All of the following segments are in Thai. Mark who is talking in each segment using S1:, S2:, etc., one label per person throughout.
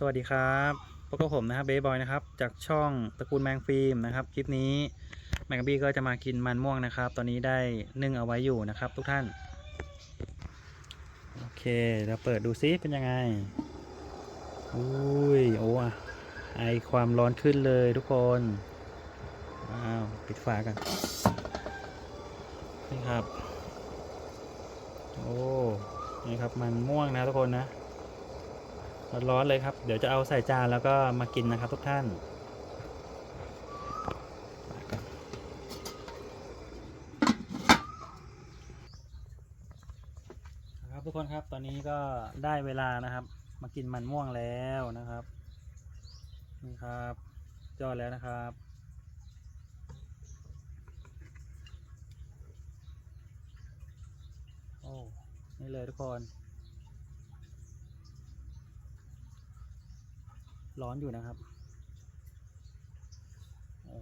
S1: สวัสดีครับพบกับผมนะครับเบย์บอยนะครับ จากช่องตระกูลแมงฟิล์มนะครับ คลิปนี้แมงกะบี้ก็จะมากินมันม่วงนะครับ ตอนนี้ได้นึ่งเอาไว้อยู่นะครับ ทุกท่าน โอเคเราเปิดดูซิเป็นยังไง อุ้ย โอ้อะไอความร้อนขึ้นเลยทุกคน ว้าว ปิดฝากัน นี่ครับ โอ้ นี่ครับมันม่วงนะทุกคนนะ ร้อนๆเลยครับ เดี๋ยวจะเอาใส่จานแล้วก็มากินนะครับทุกท่าน ครับทุกคนครับตอนนี้ก็ได้เวลานะครับ มากินมันม่วงแล้วนะครับ นี่ครับจอดแล้วนะครับโอ้นี่เลยทุกคน ร้อนอยู่นะครับ โอ้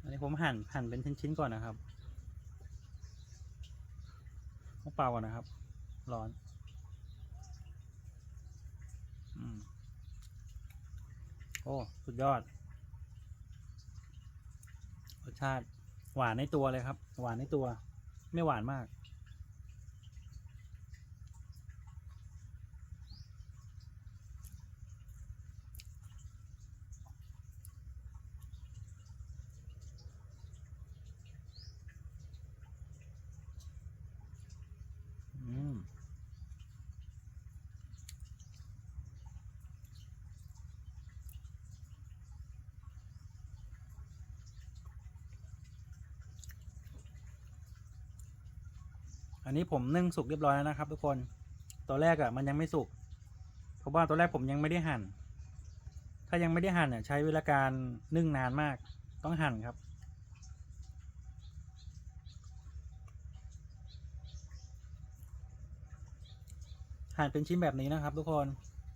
S1: อันนี้ผมหั่นหั่นเป็นชิ้นๆก่อนนะครับต้องเปล่าก่อนนะครับ ร้อนอืมโอ้ สุดยอด รสชาติหวานในตัวเลยครับ หวานในตัว ไม่หวานมาก อืม อันนี้ผมนึ่งสุกเรียบร้อยแล้วนะครับ ทุกคนตอนแรกอะ่ะมันยังไม่สุก เพราะว่าตอนแรกผมยังไม่ได้หั่น ถ้ายังไม่ได้หั่นอะใช้เวลาการนึ่งนานมาก ต้องหั่นครับ หั่นเป็นชิ้นแบบนี้นะครับ ทุกคน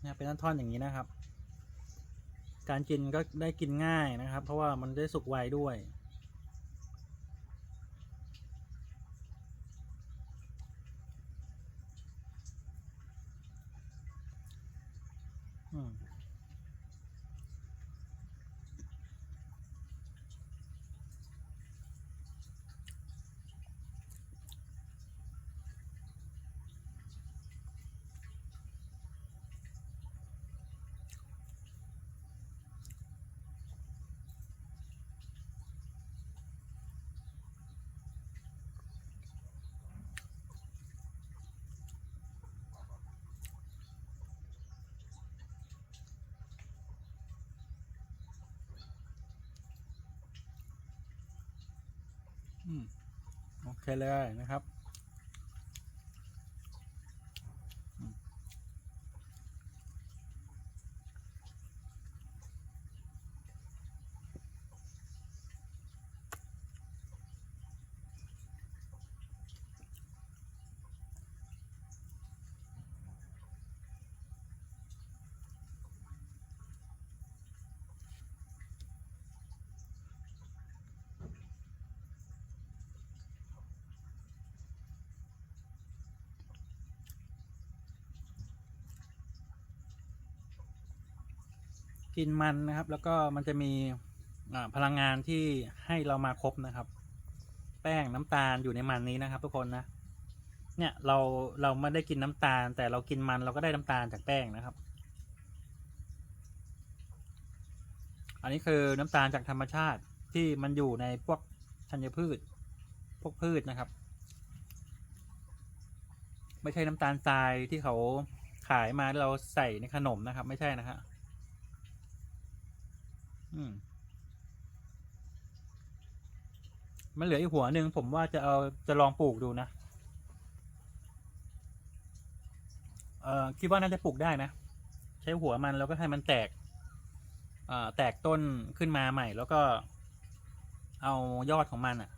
S1: เนี่ยเป็นท่อนๆอย่างนี้นะครับ การกินก็ได้กินง่ายนะครับ เพราะว่ามันได้สุกไวด้วย โอเคเลยนะครับ กินมันนะครับ แล้วก็มันจะมีพลังงานที่ให้เรามาครบนะครับ แป้งน้ำตาลอยู่ในมันนี้นะครับ ทุกคนนะเนี่ยเราเราไม่ได้กินน้ำตาล แต่เรากินมันเราก็ได้น้ำตาลจากแป้งนะครับ อันนี้คือน้ำตาลจากธรรมชาติที่มันอยู่ในพวกธัญพืช พวกพืชนะครับ ไม่ใช่น้ำตาลทรายที่เขาขายมาเราใส่ในขนมนะครับ ไม่ใช่นะครับ มมันเหลืออีกหัวหนึ่งผมว่าจะเอาจะลองปลูกดูนะ เอ่อคิดว่าน่าจะปลูกได้นะ ใช้หัวมันแล้วก็ให้มันแตก เอ่าแตกต้นขึ้นมาใหม่ แล้วก็ เอายอดของมันอะ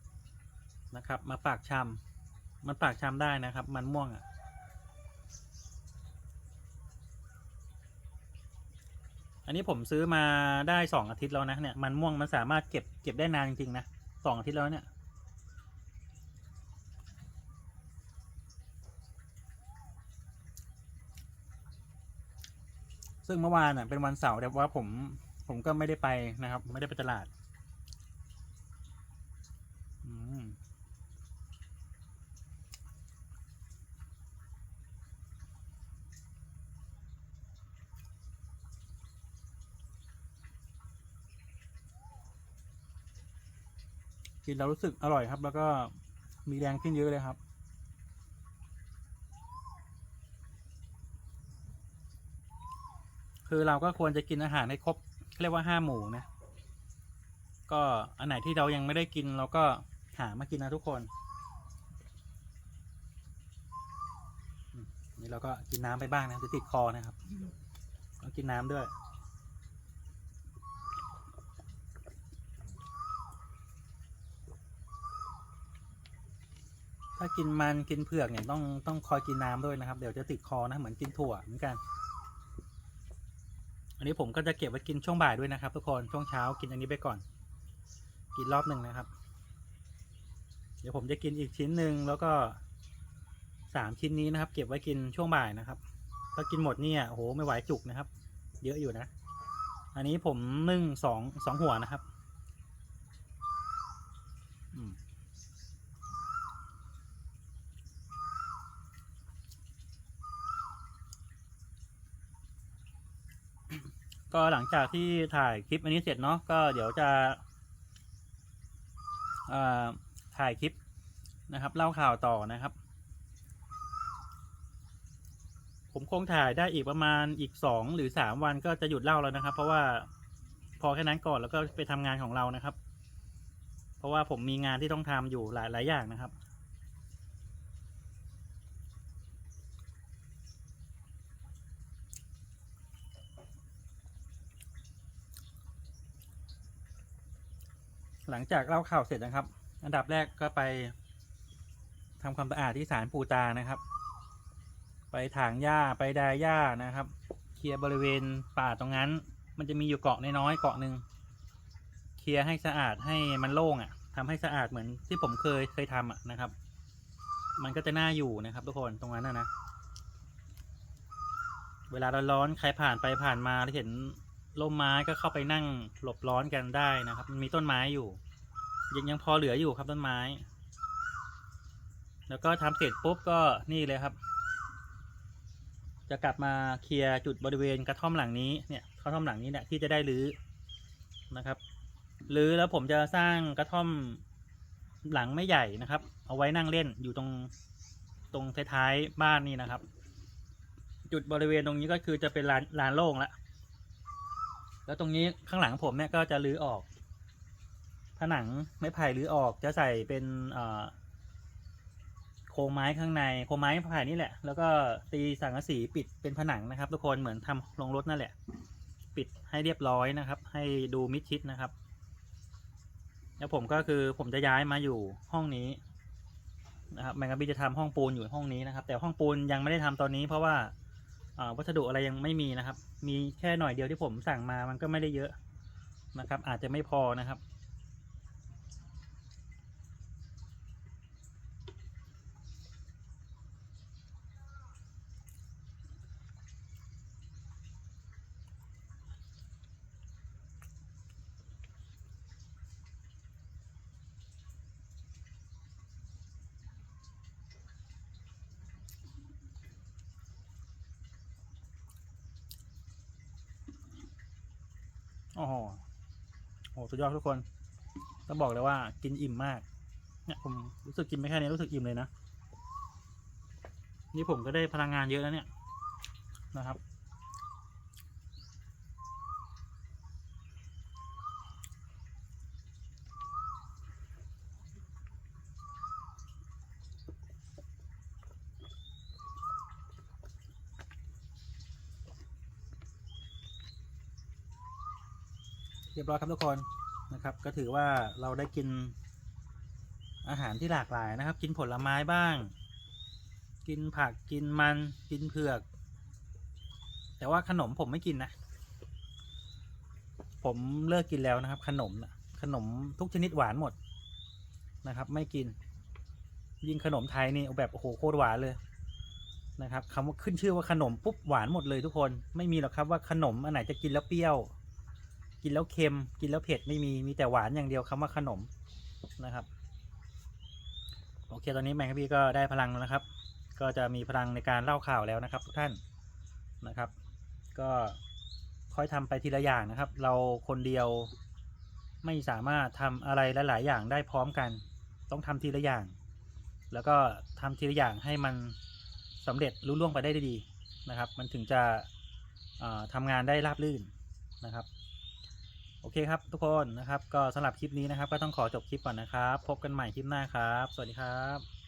S1: นะครับ มาปากชำมันปากชำได้นะครับ มันม่วงอะ อันนี้ผมซื้อมาได้สองอาทิตย์แล้วนะเนี่ยมันม่วงมันสามารถเก็บเก็บได้นานจริงๆนะสองอาทิตย์แล้วเนี่ยซึ่งเมื่อวานอะเป็นวันเสาร์แต่ว่าผมผมก็ไม่ได้ไปนะครับ ไม่ได้ไปตลาด กินแล้วรู้สึกอร่อยครับ แล้วก็มีแรงขึ้นเยอะเลยครับ คือเราก็ควรจะกินอาหารให้ครบเรียกว่าห้าหมู่นะ ก็อันไหนที่เรายังไม่ได้กินเราก็หามากินนะทุกคนนี่เราก็กินน้ำไปบ้างนะจะติดคอนะครับก็กินน้ำด้วย ถ้ากินมันกินเผือกเนี่ยต้องต้องคอยกินน้ำด้วยนะครับ เดี๋ยวจะติดคอนะเหมือนกินถั่วเหมือนกัน อันนี้ผมก็จะเก็บไว้กินช่วงบ่ายด้วยนะครับ ทุกคนช่วงเช้ากินอันนี้ไปก่อน กินรอบหนึ่งนะครับ เดี๋ยวผมจะกินอีกชิ้นหนึ่งแล้วก็สามชิ้นนี้นะครับ เก็บไว้กินช่วงบ่ายนะครับถ้ากินหมดเนี่ยโอ้โหไม่ไหวจุกนะครับ เยอะอยู่นะ อันนี้ผมนึ่งสองสองหัวนะครับ ก็หลังจากที่ถ่ายคลิปอันนี้เสร็จเนาะก็เดี๋ยวจะถ่ายคลิปนะครับเล่าข่าวต่อนะครับ ผมคงถ่ายได้อีกประมาณอีกสองหรือสามวันก็จะหยุดเล่าแล้วนะครับ เพราะว่าพอแค่นั้นก่อนแล้วก็ไปทำงานของเรานะครับ เพราะว่าผมมีงานที่ต้องทำอยู่หลายหลายอย่างนะครับ หลังจากเล่าข่าวเสร็จนะครับ อันดับแรกก็ไปทำความสะอาดที่ศาลปูตานะครับ ไปถางหญ้าไปดายหญ้านะครับ เคลียร์บริเวณป่าตรงนั้น มันจะมีอยู่เกาะน้อยๆเกาะหนึ่งเคลียร์ให้สะอาดให้มันโล่งอะ่ะทำให้สะอาดเหมือนที่ผมเคยเคยทำอะนะครับ มันก็จะน่าอยู่นะครับทุกคนตรงนั้นนะนะเวลาร้อนๆใครผ่านไปผ่านมาแล้วเห็น ร่มไม้ก็เข้าไปนั่งหลบร้อนกันได้นะครับ มันมีต้นไม้อยู่ ยังยังพอเหลืออยู่ครับต้นไม้ แล้วก็ทำเสร็จปุ๊บก็นี่เลยครับ จะกลับมาเคลียร์จุดบริเวณกระท่อมหลังนี้เนี่ยกระท่อมหลังนี้เนี่ยที่จะได้รื้อนะครับรื้อแล้วผมจะสร้างกระท่อมหลังไม่ใหญ่นะครับ เอาไว้นั่งเล่นอยู่ตรงตรงท้ายๆบ้านนี่นะครับ จุดบริเวณตรงนี้ก็คือจะเป็นลานลานโล่งละ แล้วตรงนี้ข้างหลังผมเนี่ยก็จะรื้อออก ผนังไม้ไผ่รื้อออกจะใส่เป็นโครงไม้ข้างในโครงไม้ไผ่นี่แหละ แล้วก็ตีสังกะสีปิดเป็นผนังนะครับ ทุกคนเหมือนทำลงรถนั่นแหละ ปิดให้เรียบร้อยนะครับ ให้ดูมิดชิดนะครับ แล้วผมก็คือผมจะย้ายมาอยู่ห้องนี้นะครับแมงกะบี้จะทำห้องปูนอยู่ห้องนี้นะครับ แต่ห้องปูนยังไม่ได้ทำตอนนี้เพราะว่า วัสดุอะไรยังไม่มีนะครับ มีแค่หน่อยเดียวที่ผมสั่งมามันก็ไม่ได้เยอะนะครับ อาจจะไม่พอนะครับ อ้โหโหสุดยอดทุกคนต้องบอกเลยว่ากินอิ่มมาก เนี่ยผมรู้สึกกินไม่แค่นี้รู้สึกอิ่มเลยนะ นี่ผมก็ได้พลังงานเยอะแล้วเนี่ยนะครับ เรียบร้อยครับทุกคนนะครับ ก็ถือว่าเราได้กินอาหารที่หลากหลายนะครับ กินผลไม้บ้าง กินผักกินมันกินเผือก แต่ว่าขนมผมไม่กินนะ ผมเลิกกินแล้วนะครับ ขนมนะขนมทุกชนิดหวานหมดนะครับ ไม่กิน ยิ่งขนมไทยนี่เอาแบบโอ้โหโคตรหวานเลยนะครับคำว่าขึ้นชื่อว่าขนมปุ๊บหวานหมดเลยทุกคนไม่มีหรอกครับว่าขนมอันไหนจะกินแล้วเปรี้ยว กินแล้วเค็ม กินแล้วเผ็ดไม่มี มีแต่หวานอย่างเดียวคำว่าขนมนะครับ โอเค ตอนนี้แมงกะพี่ก็ได้พลังแล้วนะครับ ก็จะมีพลังในการเล่าข่าวแล้วนะครับ ทุกท่านนะครับ ก็ค่อยทำไปทีละอย่างนะครับ เราคนเดียวไม่สามารถทำอะไรหลาย ๆ อย่างได้พร้อมกัน ต้องทำทีละอย่าง แล้วก็ทำทีละอย่างให้มันสำเร็จรุ่ล่วงไปได้ดีนะครับ มันถึงจะเอ่อทำงานได้ราบรื่นนะครับ โอเคครับทุกคนนะครับ ก็สำหรับคลิปนี้นะครับ ก็ต้องขอจบคลิปก่อนนะครับ พบกันใหม่คลิปหน้าครับ สวัสดีครับ